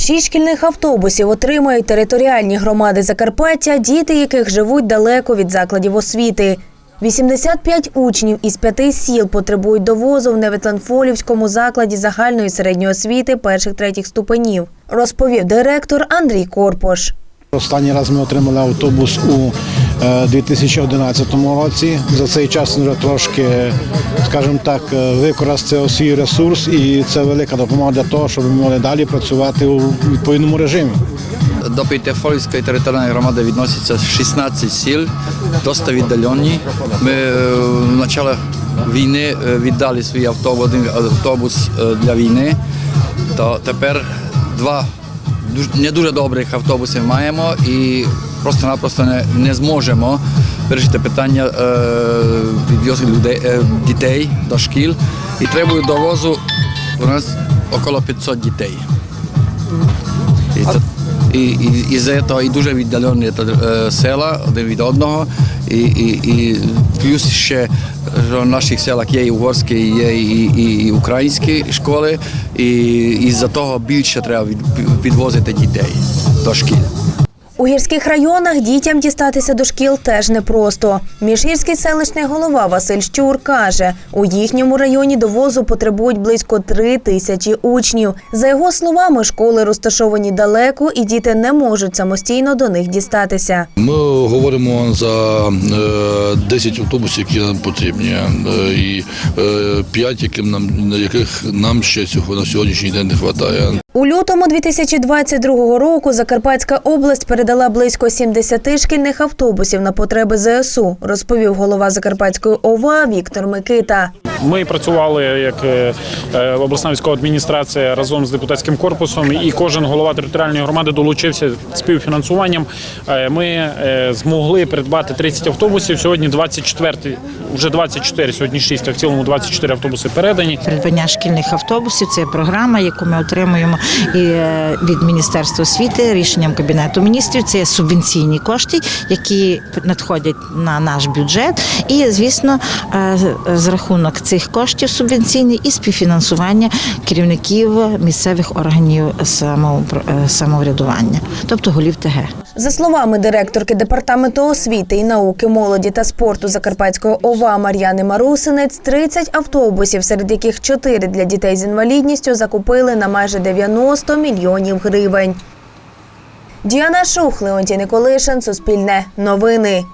Шість шкільних автобусів отримають територіальні громади Закарпаття, діти яких живуть далеко від закладів освіти. 85 учнів із п'яти сіл потребують довозу в Неветланфолівському закладі загальної середньої освіти перших третіх ступенів, розповів директор Андрій Корпош. Останній раз ми отримали автобус у 2011 році. За цей час вже трошки, скажімо так, е, використав свій ресурс, і це велика допомога для того, щоб ми могли далі працювати у відповідному режимі. До П'ятифольської територіальної громади відноситься 16 сіл, досить віддалені. Ми е, в початку війни е, віддали свій автобус, автобус е, для війни, то тепер два не дуже добрих автобуси маємо і просто-напросто не, не зможемо вирішити питання е, відвозу людей, е, дітей до шкіл. І требує довозу у нас около 500 дітей. І, то, і, і, і за того і дуже віддалені е, села один від одного. І, і, і плюс ще в наших селах є і угорські, є і, і, і українські школи, і, і за того більше треба від, підвозити дітей до шкіл. У гірських районах дітям дістатися до шкіл теж непросто. Міжгірський селищний голова Василь Щур каже, у їхньому районі довозу потребують близько три тисячі учнів. За його словами, школи розташовані далеко, і діти не можуть самостійно до них дістатися. Ми говоримо за е, 10 автобусів, які нам потрібні, е, і 5, яким нам, яких нам ще цього на сьогоднішній день не вистачає. У лютому 2022 року Закарпатська область передала близько 70 шкільних автобусів на потреби ЗСУ, розповів голова Закарпатської ОВА Віктор Микита. Ми працювали як е, е, обласна військова адміністрація разом з депутатським корпусом, і кожен голова територіальної громади долучився співфінансуванням. Е, Ми змогли придбати 30 автобусів. Сьогодні 24, вже 24, сьогодні 6, а в цілому 24 автобуси передані. Придбання шкільних автобусів це програма, яку ми отримуємо е, від Міністерства освіти рішенням Кабінету міністрів. Це субвенційні кошти, які надходять на наш бюджет. І звісно, е, з рахунок цих коштів субвенційні і співфінансування керівників місцевих органів е, самоврядування, тобто голів ТГ. За словами директорки департаменту освіти і науки, молоді та спорту Закарпатської ОВА Мар'яни Марусинець, 30 автобусів, серед яких 4 для дітей з інвалідністю, закупили на майже 90 мільйонів гривень. Діана Шух, Леонтій Николишин, Суспільне, Новини.